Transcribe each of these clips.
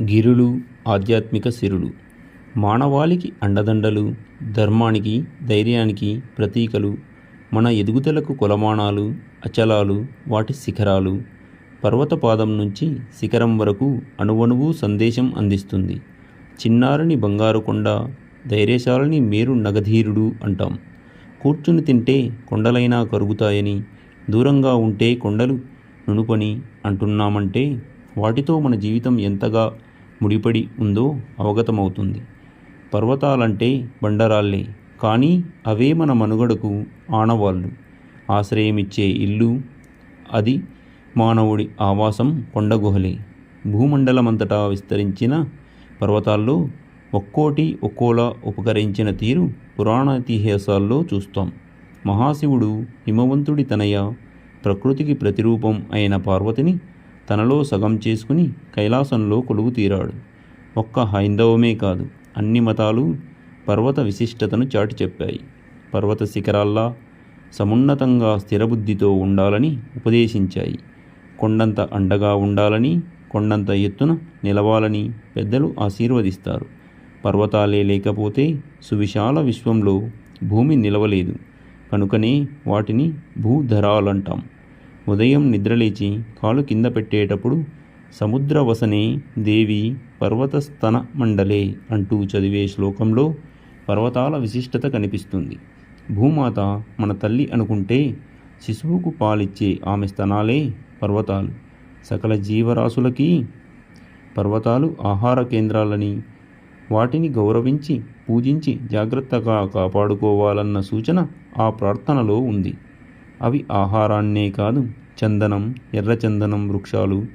గిరులు ఆధ్యాత్మిక సిరులు. మానవాళికి అండదండలు ధర్మానికి ధైర్యానికి ప్రతీకలు మన ఎదుగుదలకు కొలమానాలు అచలాలు వాటి శిఖరాలు పర్వతపాదం నుంచి శిఖరం వరకు అణువణువు సందేశం అందిస్తుంది. చిన్నారిని బంగారు కొండ మేరు నగధీరుడు అంటాం. కూర్చుని తింటే కొండలైనా కరుగుతాయని దూరంగా ఉంటే కొండలు నునుపని అంటున్నామంటే వాటితో మన జీవితం ఎంతగా ముడిపడి ఉందో అవగతమవుతుంది. పర్వతాలంటే బండరాళ్ళే కానీ అవే మన మనుగడకు ఆనవాళ్ళు. ఆశ్రయమిచ్చే ఇల్లు అది మానవుడి ఆవాసం కొండగుహలే భూమండలమంతటా విస్తరించిన పర్వతాల్లో ఒక్కోటి ఒక్కోలా ఉపకరించిన తీరు పురాణ ఇతిహాసాల్లో చూస్తాం. మహాశివుడు హిమవంతుడి తనయ ప్రకృతికి ప్రతిరూపం అయిన పార్వతిని తనలో సగం చేసుకుని కైలాసంలో కొలువు తీరాడు. ఒక్క హైందవమే కాదు అన్ని మతాలు పర్వత విశిష్టతను చాటి చెప్పాయి. పర్వత శిఖరాల్లా సమున్నతంగా స్థిరబుద్ధితో ఉండాలని ఉపదేశించాయి. కొండంత అండగా ఉండాలని కొండంత ఎత్తున నిలవాలని పెద్దలు ఆశీర్వదిస్తారు. పర్వతాలే లేకపోతే సువిశాల విశ్వంలో భూమి నిలవలేదు. కనుకనే వాటిని భూధరాలంటాం. ఉదయం నిద్రలేచి కాలు కింద పెట్టేటప్పుడు సముద్రవసనే దేవి పర్వతస్తన మండలే అంటూ చదివే శ్లోకంలో పర్వతాల విశిష్టత కనిపిస్తుంది. భూమాత మన తల్లి అనుకుంటే శిశువుకు పాలిచ్చే ఆమె స్తనాలే పర్వతాలు. సకల జీవరాశులకి పర్వతాలు ఆహార కేంద్రాలని వాటిని గౌరవించి పూజించి జాగ్రత్తగా కాపాడుకోవాలన్న సూచన ఆ ప్రార్థనలో ఉంది. అవి ఆహారాన్నే కాదు చందనం ఎర్రచందనం వృక్షాలు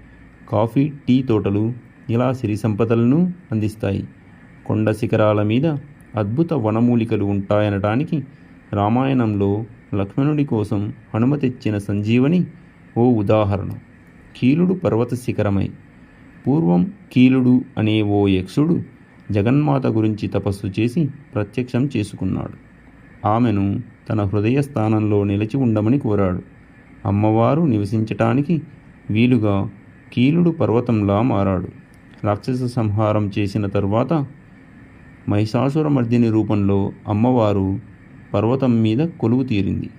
కాఫీ టీ తోటలు ఇలా సిరి సంపదలను అందిస్తాయి. కొండ శిఖరాల మీద అద్భుత వనమూలికలు ఉంటాయనటానికి రామాయణంలో లక్ష్మణుడి కోసం హనుమ తెచ్చిన సంజీవని ఓ ఉదాహరణ. కీలుడు పర్వత శిఖరమై. పూర్వం కీలుడు అనే ఓ యక్షుడు జగన్మాత గురించి తపస్సు చేసి ప్రత్యక్షం చేసుకున్నాడు. ఆమెను తన హృదయ స్థానంలో నిలిచి ఉండమని కోరాడు. అమ్మవారు నివసించటానికి వీలుగా కీలుడు పర్వతంలా మారాడు. రాక్షస సంహారం చేసిన తరువాత మహిషాసురమర్దిని రూపంలో అమ్మవారు పర్వతం మీద కొలువు తీరింది.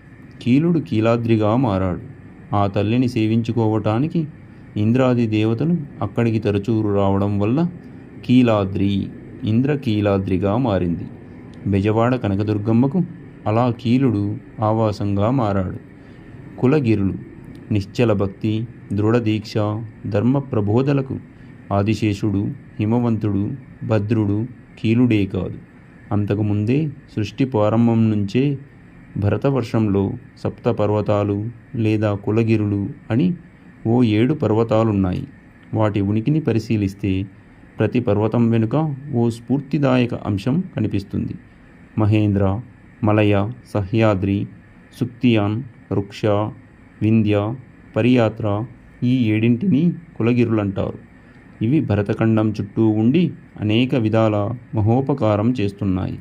కీలుడు కీలాద్రిగా మారాడు. ఆ తల్లిని సేవించుకోవటానికి ఇంద్రాది దేవతలు అక్కడికి తరచూరు రావడం వల్ల కీలాద్రి ఇంద్రకీలాద్రిగా మారింది. బెజవాడ కనకదుర్గమ్మకు అలా కీలుడు ఆవాసంగా మారాడు. కులగిరులు నిశ్చల భక్తి దృఢదీక్ష ధర్మ ప్రబోధలకు ఆదిశేషుడు హిమవంతుడు భద్రుడు కీలుడే కాదు. అంతకుముందే సృష్టి ప్రారంభం నుంచే భరతవర్షంలో సప్త పర్వతాలు లేదా కులగిరులు అని ఓ ఏడు పర్వతాలున్నాయి. వాటి ఉనికిని పరిశీలిస్తే ప్రతి పర్వతం వెనుక ఓ స్ఫూర్తిదాయక అంశం కనిపిస్తుంది. మహేంద్ర మలయ సహ్యాద్రి సుక్తియాన్ రుక్ష వింధ్య పరియాత్ర ఈ ఏడింటిని కులగిరులంటారు. ఇవి భరతఖండం చుట్టూ ఉండి అనేక విధాల మహోపకారం చేస్తున్నాయి.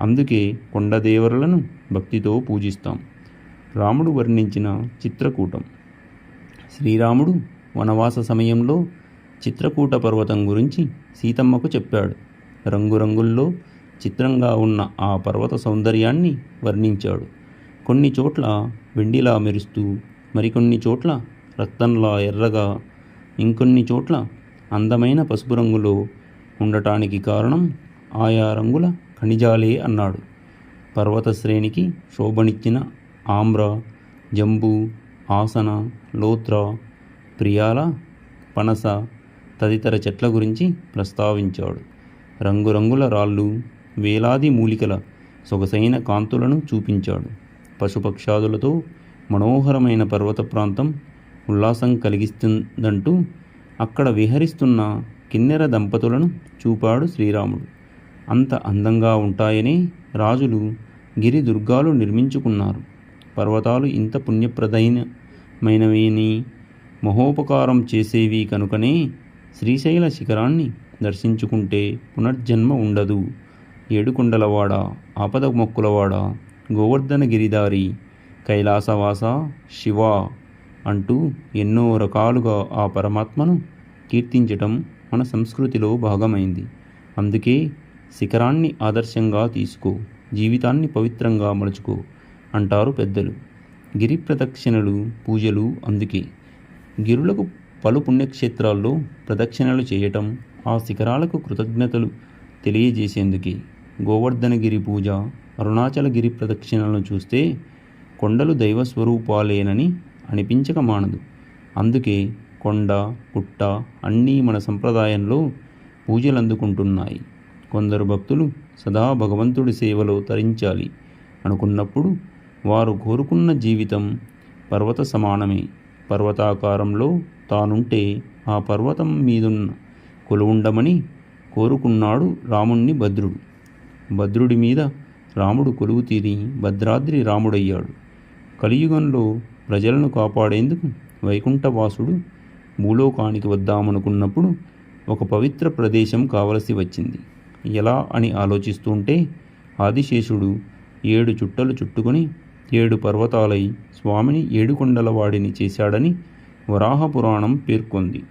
అందుకే కొండదేవరులను భక్తితో పూజిస్తాం. రాముడు వర్ణించిన చిత్రకూటం. శ్రీరాముడు వనవాస సమయంలో చిత్రకూట పర్వతం గురించి సీతమ్మకు చెప్పాడు. రంగురంగుల్లో చిత్రంగా ఉన్న ఆ పర్వత సౌందర్యాన్ని వర్ణించాడు. కొన్ని చోట్ల వెండిలా మెరుస్తూ మరికొన్ని చోట్ల రక్తంలా ఎర్రగా ఇంకొన్ని చోట్ల అందమైన పసుపు రంగులో ఉండటానికి కారణం ఆయా రంగుల ఖనిజాలే అన్నాడు. పర్వత శ్రేణికి శోభనిచ్చిన ఆమ్ర జంబు ఆసన లోత్ర ప్రియాల పనస తదితర చెట్ల గురించి ప్రస్తావించాడు. రంగురంగుల రాళ్ళు వేలాది మూలికల సొగసైన కాంతులను చూపించాడు. పశుపక్షాదులతో మనోహరమైన పర్వత ప్రాంతం ఉల్లాసం కలిగిస్తుందంటూ అక్కడ విహరిస్తున్న కిన్నెర దంపతులను చూపాడు శ్రీరాముడు. అంత అందంగా ఉంటాయని రాజులు గిరి దుర్గాలు నిర్మించుకున్నారు. పర్వతాలు ఇంత పుణ్యప్రదమైనమైనవి మహోపకారం చేసేవి కనుకనే శ్రీశైల శిఖరాన్ని దర్శించుకుంటే పునర్జన్మ ఉండదు. ఏడుకొండలవాడ ఆపద మొక్కులవాడ గోవర్ధన గిరిదారి కైలాసవాస శివ అంటూ ఎన్నో రకాలుగా ఆ పరమాత్మను కీర్తించటం మన సంస్కృతిలో భాగమైంది. అందుకే శిఖరాన్ని ఆదర్శంగా తీసుకో జీవితాన్ని పవిత్రంగా మలుచుకో అంటారు పెద్దలు. గిరి ప్రదక్షిణలు పూజలు అందుకే. గిరులకు పలు పుణ్యక్షేత్రాల్లో ప్రదక్షిణలు చేయటం ఆ శిఖరాలకు కృతజ్ఞతలు తెలియజేసేందుకే. గోవర్ధనగిరి పూజ అరుణాచలగిరి ప్రదక్షిణలను చూస్తే కొండలు దైవ స్వరూపాలేనని అనిపించక మానదు. అందుకే కొండ పుట్ట అన్నీ మన సంప్రదాయంలో పూజలు అందుకుంటున్నాయి కొందరు భక్తులు సదా భగవంతుడి సేవలో తరించాలి అనుకున్నప్పుడు వారు కోరుకున్న జీవితం పర్వత సమానమే. పర్వతాకారంలో తానుంటే ఆ పర్వతం మీదున్న కొలువుండమని కోరుకున్నాడు రాముణ్ణి భద్రుడు. భద్రుడి మీద రాముడు కొలువు తీరి భద్రాద్రి రాముడయ్యాడు. కలియుగంలో ప్రజలను కాపాడేందుకు వైకుంఠవాసుడు భూలోకానికి వద్దామనుకున్నప్పుడు ఒక పవిత్ర ప్రదేశం కావలసి వచ్చింది. ఎలా అని ఆలోచిస్తుంటే ఆదిశేషుడు ఏడు చుట్టలు చుట్టుకొని ఏడు పర్వతాలై స్వామిని ఏడుకొండలవాడిని చేశాడని వరాహ పురాణం పేర్కొంది.